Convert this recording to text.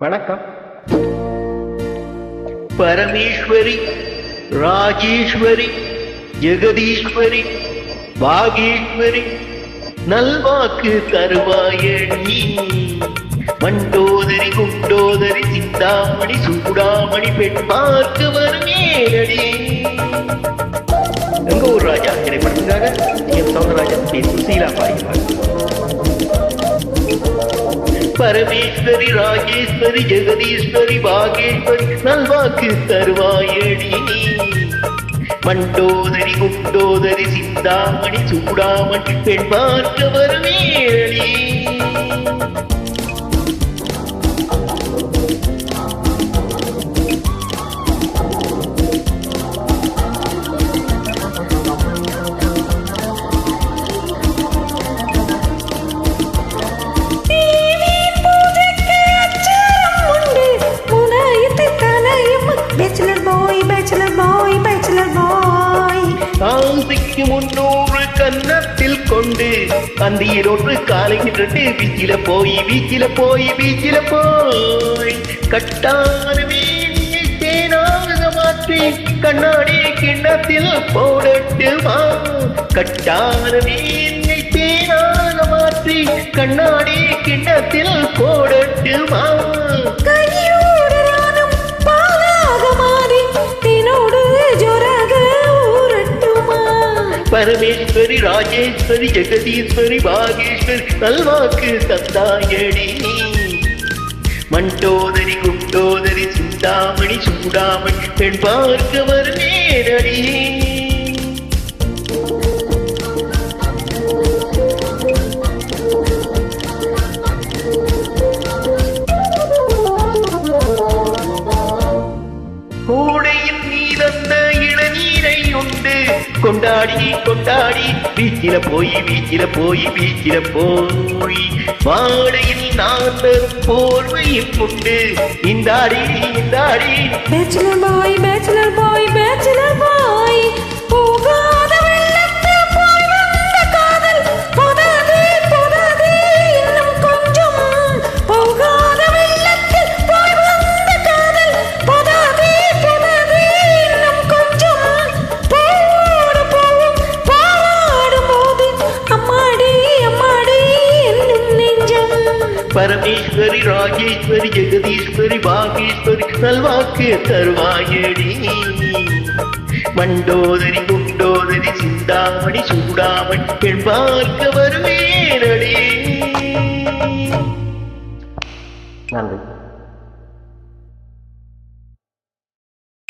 வணக்கம். பரமேஸ்வரி ராஜேஸ்வரி ஜெகதீஸ்வரி பாகேஸ்வரி நல்வாக்கு தருவாயணி. மண்டோதரி குண்டோதரி சிந்தாமணி சூடாமணி பெண் பார்க்க வருமேனடி. எங்க ஊர் ராஜா? திரைப்படத்துக்காக எம் சௌந்தரராஜன் பி சுசீலா பாடினார் பரமேஸ்வரி ராஜேஸ்வரி ஜெகதீஸ்வரி பாகேஸ்வரி நல்வாக்கு தருவாயடி மண்டோதரி குண்டோதரி சிந்தாமணி சூடாமணி பெண் பார்க்க வருவேடி கன்னத்தில் கொண்டு அந்தியரோடு காலையிட்டு வீச்சில போய் வீச்சில போய் வீச்சில போய். கட்டான மீனை மாற்றி கண்ணாடி கிண்ணத்தில் போடட்டுமா கட்டான மீனை தேனாக மாற்றி கண்ணாடி கிண்ணத்தில் போடட்டுமா பரமேஸ்வரி ராஜேஸ்வரி ஜெகதீஸ்வரி பாகேஸ்வரி நல்வாக்கு தந்தாயடி. மண்டோதரி குண்டோதரி சிந்தாமணி சூடாமணி பெண் பார்க்க வருமேனடி கூடையில் கொண்டாடி கொண்டாடி. வீச்சில போய் வீச்சில போய் வீச்சில போய். வாடையில் நான் போர்வையும் உண்டு. இந்தாடி இந்தாடி. பேச்சில போய் பேச்சுலர் பரமேஸ்வரி ராஜேஸ்வரி ஜெகதீஸ்வரி பாகேஸ்வரி நல்வாக்கு தருவாயடி. மண்டோதரி குண்டோதரி சிந்தாமணி சூடாமணி பெண் பார்க்க வருவேனடி நன்றி.